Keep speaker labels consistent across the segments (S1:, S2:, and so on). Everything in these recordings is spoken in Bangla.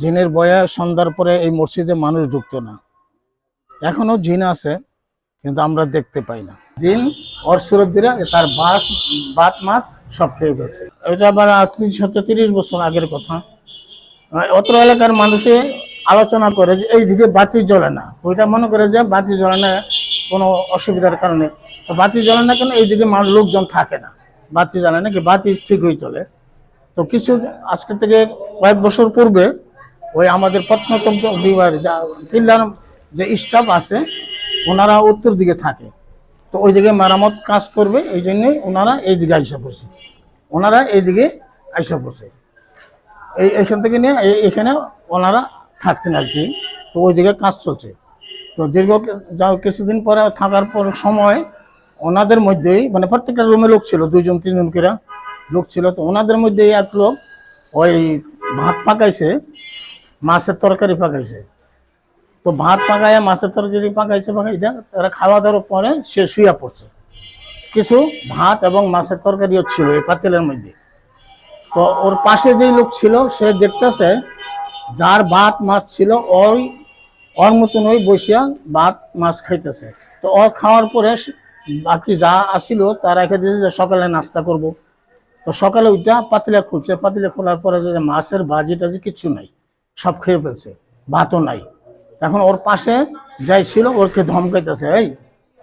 S1: জিনের বয়ে সন্ধ্যার পরে এই মসজিদে মানুষ ঢুকতো না। এখনও জিন আছে, কিন্তু আমরা দেখতে পাই না। জিন, ওর সুরদ্দিরা তার বাস, বাত মাছ সব খেয়ে গেছে এটা আবার তিনশো তিরিশ বছর আগের কথা। অত্র এলাকার মানুষে আলোচনা করে যে এই দিকে বাতি জ্বলে না। ওইটা মনে করে যে বাতি জ্বলে না কোনো অসুবিধার কারণে। তো বাতি জ্বলে না কেন এইদিকে মানুষ, লোকজন থাকে না। বাতি জ্বালে না কি বাতি ঠিকই চলে। তো কিছু আজকে থেকে কয়েক বছর পূর্বে ওই আমাদের প্রত্নতন্ত্র বিভাগ যা কিল্লার যে স্টাফ আছে, ওনারা উত্তর দিকে থাকে। তো ওই দিকে মেরামত কাজ করবে, এই জন্যই ওনারা এই দিকে আইসা পড়ছে। ওনারা এই দিকে আইসা পড়ছে। এই, এখান থেকে নিয়ে এখানে ওনারা থাকতেন আর কি। তো ওইদিকে কাজ চলছে। তো দীর্ঘ যা কিছুদিন পরে থাকার পর সময় ওনাদের মধ্যেই মানে প্রত্যেকটা রুমে লোক ছিল দুজন তিনজন করে লোক ছিল। তো ওনাদের মধ্যে এক লোক ওই ভাত পাকাইছে মাছের তরকারি পাকাইছে। তো ভাত পাকাইয়া মাছের তরকারি পাকাইছে পাকাইছে তারা খাওয়া দাওয়ার পরে সে শুয়ে পড়ছে। কিছু ভাত এবং মাছের তরকারিও ছিল এই পাতিলের মধ্যে। তো ওর পাশে যেই লোক ছিল, সে দেখতেছে যার ভাত মাছ ছিল, ওই, ওর মতন ওই বসিয়া ভাত মাছ খাইতেছে। তো ও খাওয়ার পরে বাকি যা আসিল তারা রেখে দিয়েছে যে সকালে নাস্তা করব। তো সকালে ওইটা পাতিলা খুলছে। পাতিলা খোলার পরে যে মাছের ভাজি টাজি কিচ্ছু নাই। সব খেয়ে ফেলছে, ভাতও নাই। এখন ওর পাশে যাই ছিল, ওরকে ধমকাইতেছে, এই,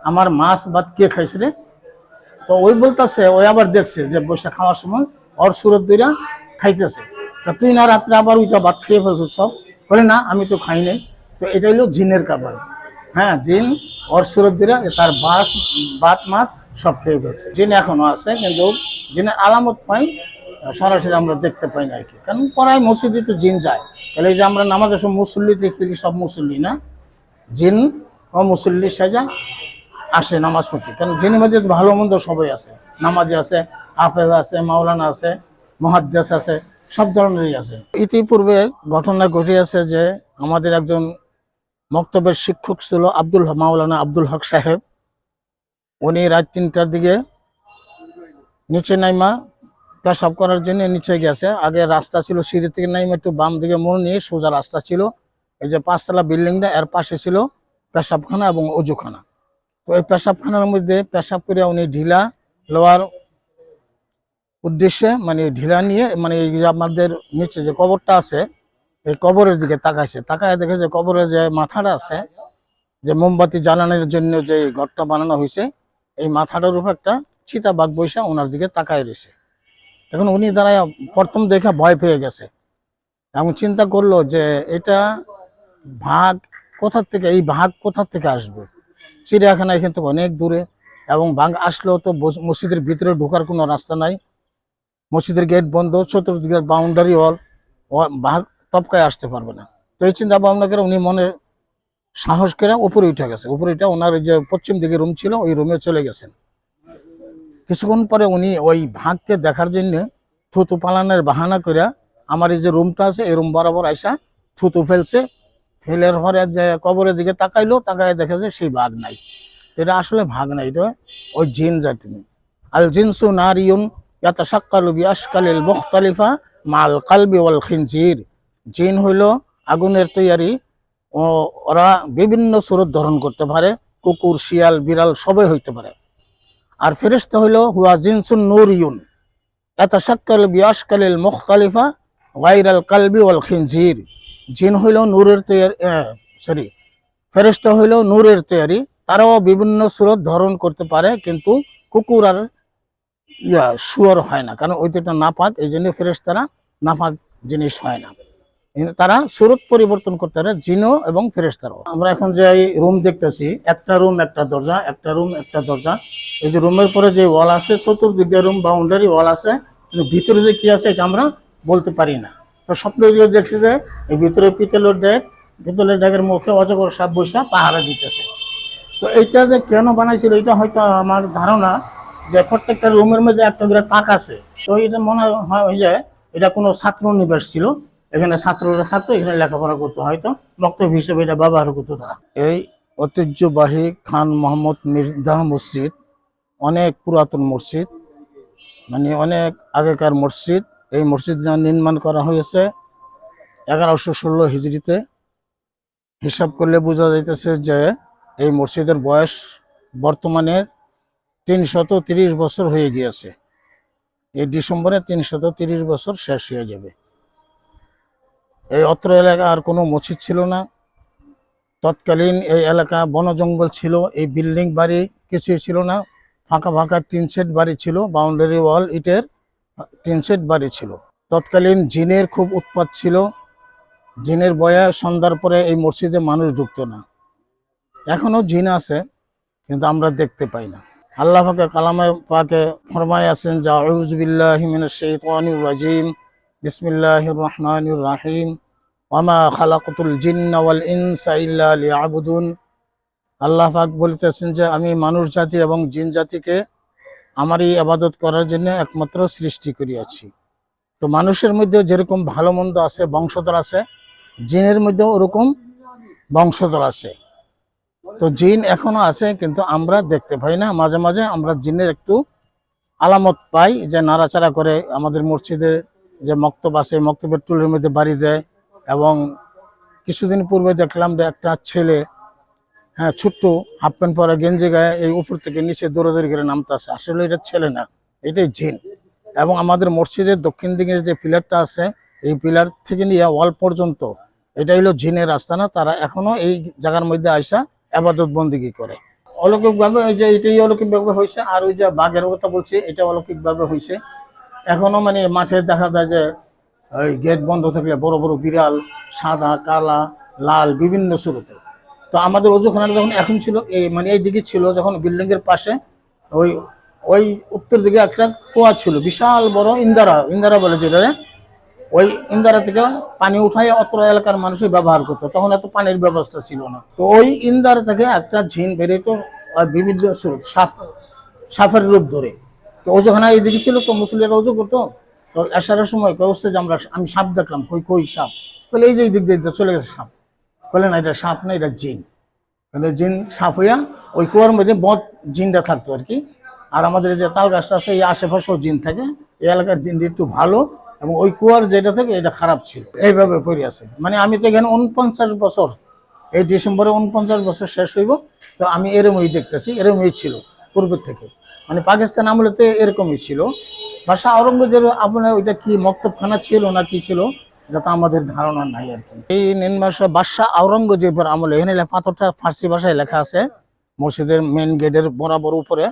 S1: আমার মাছ ভাত কে খাইছে রে? তো ওই বলতেছে, ওই আবার দেখছে যে বসে খাওয়ার সময় ওর সুরত দিরা খাইতেছে। তা তুই না রাত্রে আবার ওইটা ভাত খেয়ে ফেলছো সব? বলে, না, আমি তো খাই নাই। তো এটা হলো জিনের কাবার হ্যাঁ জিন, ওর সুরত দিরা তার বাস বাত মাছ সব খেয়ে ফেলছে। জিন এখনও আছে, কিন্তু জিনের আলামত পাই, সরাসরি আমরা দেখতে পাই না আর কি। কারণ পড়ায় মসজিদে তো জিন যায়। তাহলে যে আমরা নামাজের সব মুসল্লি দেখি সব মুসল্লি না? জিন ও মুসল্লি সাজা আসে নামাজ পড়তে কারণ যিনি মধ্যে ভালো মন্দ সবাই আছে। নামাজি আছে, হাফেজ আছে, মাওলানা আছে মহাদ্দেশ আছে, সব ধরনেরই আছে। ইতিপূর্বে ঘটনা ঘটে আছে যে আমাদের একজন মক্তবের শিক্ষক ছিল আব্দুল মাওলানা আব্দুল হক সাহেব। উনি রাত তিনটার দিকে নিচে নাইমা পেশাব করার জন্য নিচে গেছে। আগে রাস্তা ছিল সিঁড়ি থেকে নাইমা একটু বাম দিকে মোড় নিয়ে সোজা রাস্তা ছিল। এই যে পাঁচতলা বিল্ডিংটা এর পাশে ছিল পেশাবখানা এবং অজুখানা। তো এই পেশাবখানার মধ্যে পেশাব করে উনি ঢিলা লোয়ার উদ্দেশ্যে মানে ঢিলা নিয়ে মানে এই যে আমাদের নিচে যে কবরটা আছে, এই কবরের দিকে তাকাইছে। তাকায় দেখে যে কবরের যে মাথাটা আছে, যে মোমবাতি জ্বালানোর জন্য যে ঘরটা বানানো হয়েছে, এই মাথাটার উপর একটা চিতা বাঘ বৈশা ওনার দিকে তাকায় রয়েছে। এখন উনি দাঁড়ায় প্রথম দেখে ভয় পেয়ে গেছে এবং চিন্তা করল যে এটা ভাগ কোথা থেকে, এই ভাগ কোথা থেকে আসবে? চিড়িয়াখানা এখান থেকে অনেক দূরে এবং ভাগ আসলেও তো মসজিদের ভিতরে ঢোকার কোনো রাস্তা নাই। মসজিদের গেট বন্ধ চতুর্দিকের বাউন্ডারি ওয়াল ভাগ টপকায় আসতে পারবে না। তো এই চিন্তা ভাবনা করে উনি মনে সাহস করে উপরে উঠে গেছে। উপরে উঠে ওনার যে পশ্চিম দিকে রুম ছিল, ওই রুমে চলে গেছেন। কিছুক্ষণ পরে উনি ওই ভাগকে দেখার জন্য থুতু পালানের বাহানা করে আমার এই যে রুমটা আছে, এই রুম বরাবর আইসা থুতু ফেলছে। ফেলের পরে যে কবরের দিকে তাকাইলো তাকায় দেখেছে সেই ভাগ নাই। এটা আসলে ভাগ নাই, এটা ওই জিন জাতি আল জিনসু নারিয়ুন ইয়াতাশাক্কালু বিআশকালিল মুখতালিফা মাল কালবি ওয়াল খিনজির। জিন হইল আগুনের তৈয়ারি। ও, ওরা বিভিন্ন স্বরূপ ধারণ করতে পারে, কুকুর, শিয়াল, বিড়াল সবই হইতে পারে। আর ফেরেশতা হইল, হুয়া জিনসুন নুর ইউন নূরিয়ুন। ইয়াতাশাক্কালু বিআশকালিল মুখতালিফা গায়রাল কালবি ওয়াল খিনজির। জিন হইল নূরের তৈয়ারি সরি, ফেরেশতা হইল নূরের তৈয়ারি। তারাও বিভিন্ন সুরত ধারণ করতে পারে, কিন্তু কুকুর আর, ইয়া, শুয়ার হয় না, কারণ ওইটা নাপাক, এই জন্য ফেরেশতারা নাপাক জিনিস হয় না। তারা সুরত পরিবর্তন করতে পারে জিনো এবং ফেরেশতারাও। আমরা এখন যে রুম দেখতেছি, একটা রুম, একটা দরজা, একটা রুম, একটা দরজা। এই যে রুমের পরে যে ওয়াল আছে, চতুর্দিকে রুম, বাউন্ডারি ওয়াল আছে, কিন্তু ভিতরে যে কি আছে, এটা আমরা বলতে পারি না। তো স্বপ্ন দেখছি যে, এই ভিতরে পিতলের ডেক, পিতলের ডেকের মুখে অজগর সাপ বৈশা পাহারা দিতেছে। তো এইটা যে কেন বানাইছিল, এটা হয়তো আমার ধারণা যে প্রত্যেকটা রুমের মধ্যে একটা করে তাক আছে। তো এটা মনে হয় যে, এটা কোনো ছাত্র নিবাস ছিল। এখানে ছাত্ররা থাকতো এখানে লেখাপড়া করতো, হয়তো বক্তব্য হিসেবে এটা ব্যবহার করতো তারা। এই ঐতিহ্যবাহী খান মোহাম্মদ মির্দাহ মসজিদ অনেক পুরাতন মসজিদ মানে অনেক আগেকার মসজিদ। এই মসজিদ নির্মাণ করা হয়েছে এগারোশো ষোলো হিজড়িতে, হিসাব করলে বোঝা যাইতেছে যে এই মসজিদের বয়স বর্তমানে তিনশত তিরিশ বছর হয়ে গিয়েছে। এই ডিসেম্বরে তিনশত তিরিশ বছর শেষ হয়ে যাবে। এই অত্র এলাকা আর কোনো মসজিদ ছিল না। তৎকালীন এই এলাকা বন জঙ্গল ছিল, এই বিল্ডিং বাড়ি কিছুই ছিল না। ফাঁকা ফাঁকা তিন সেট বাড়ি ছিল, বাউন্ডারি ওয়াল, ইটের তিন সেট বাড়ি ছিল। তৎকালীন জিনের খুব উৎপাত ছিল। জিনের বয়া সন্ধ্যার পরে এই মসজিদে মানুষ ঢুকতো না। এখনও জিন আছে, কিন্তু আমরা দেখতে পাই না। আল্লাহ পাকে কালামে পাকে ফরমায় আছেন যা আউযুবিল্লাহি মিনাশ শাইতানির রাজিম। বিসমিল্লাহির রহমানির রাহিম লিয়াবুদুন। আল্লাহ বলতেছেন যে, আমি মানুষ জাতি এবং জিন জাতিকে আমারই আবাদত করার জন্য একমাত্র সৃষ্টি করিয়াছি। তো মানুষের মধ্যে যেরকম ভালো মন্দ আছে, বংশধর আছে, জিনের মধ্যেও ওরকম বংশধর আছে। তো জিন এখনও আছে, কিন্তু আমরা দেখতে পাই না। মাঝে মাঝে আমরা জিনের একটু আলামত পাই যে, নাড়াচাড়া করে আমাদের মসজিদের যে মক্তব আছে, মক্তবের টুলের মধ্যে বাড়ি দেয় এবং কিছুদিন পূর্বে দেখলাম যে একটা ছেলে হ্যাঁ ছোট্ট হাফ প্যান্ট পরা গেঞ্জি গায়ে এই উপর থেকে নিচে দৌড়াদৌড়ি করে নামতেছে আসলে এটা ছেলে না, এটাই জিন। এবং আমাদের মসজিদের দক্ষিণ দিকের যে পিলারটা আছে, এই পিলার থেকে নিয়ে ওয়াল পর্যন্ত এটা হলো জিনের আস্তানা তারা এখনও এই জায়গার মধ্যে আইসা আবাদত বন্দিগি করে। অলৌকিকভাবে যে এটাই অলৌকিকভাবে হয়েছে আর ওই যে বাঘের কথা বলছি, এটা অলৌকিকভাবে হয়েছে এখনও মানে মাঠে দেখা যায় যে, ওই গেট বন্ধ থাকলে বড় বড় বিড়াল, সাদা, কালা, লাল, বিভিন্ন শুরুতে তো আমাদের অজুখানা যখন এখন ছিল, এই মানে এই দিকে ছিল, যখন বিল্ডিং এর পাশে, ওই ওই উত্তর দিকে একটা কুয়া ছিল, বিশাল বড় ইন্দারা ইন্দারা বলে যেটা ওই ইন্দারা থেকে পানি উঠাই অত্র এলাকার মানুষই ব্যবহার করতো, তখন এত পানির ব্যবস্থা ছিল না। তো ওই ইন্দারা থেকে একটা ঝিন বেরিয়েতো আর বিভিন্ন সাপ, সাপের রূপ ধরে। তো ওজোখানা এইদিকে ছিল, তো মুসলিরা ওজো করতো। তো আসার সময় কয়েছে যে আমরা আমি সাপ দেখলাম, কই কই সাপ? বলে, এই যে এই দিক দিয়ে চলে গেছে সাপ। বলে, না, এটা সাপ না, এটা জিন। কিন্তু জিন, সাপ হইয়া ওই কুয়ার মধ্যে বদ জিনটা থাকতো আর কি। আর আমাদের যে তাল গাছটা আছে, এই আশেপাশেও জিন থাকে। এই এলাকার জিনটি একটু ভালো এবং ওই কুয়ার যেটা থাকে, এটা খারাপ ছিল। এইভাবে পড়ে আছে। মানে আমি তো এখানে উনপঞ্চাশ বছর, এই ডিসেম্বরে উনপঞ্চাশ বছর শেষ হইব। তো আমি এরমই দেখতেছি, এরমই ছিল পূর্বের থেকে। মানে পাকিস্তান আমলেতে এরকমই ছিল। বাসা আওরঙ্গজের আপনার ওইটা কি মক্তবখানা ছিল না কি ছিল? এটা তো আমাদের ধারণা নাই আর কি। এই নির্মাসা বাদশাহ আওরঙ্গজেবের আমলে, এখানে পাথরটা ফার্সি ভাষায় লেখা আছে। মসজিদের মেন গেটের বরাবর উপরে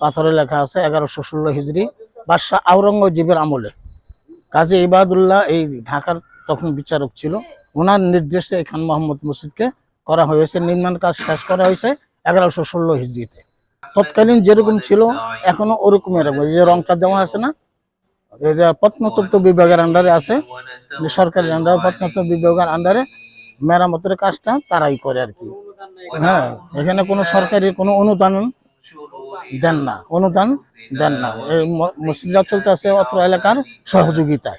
S1: পাথরে লেখা আছে, এগারোশো ষোলো হিজড়ি, বাদশাহ আওরঙ্গজেবের আমলে। কাজী ইবাদুল্লাহ, এই ঢাকার তখন বিচারক ছিল ওনার নির্দেশে এই খান মোহাম্মদ মসজিদকে করা হয়েছে। নির্মাণ কাজ শেষ করা হয়েছে এগারোশো ষোলো হিজড়িতে। তৎকালীন যেরকম ছিল, এখনও ওরকম এরকম। যে রংটা দেওয়া আছে না এটা প্রত্নতত্ত্ব বিভাগের আন্ডারে আছে সরকারি আন্ডারে প্রত্নতত্ত্ব বিভাগের আন্ডারে মেরামতের কাজটা তারাই করে আর কি। হ্যাঁ এখানে কোনো সরকারি কোনো অনুদান দেন না, অনুদান দেন না। এই মসজিদরা চলতে আছে অত্র এলাকার সহযোগিতায়।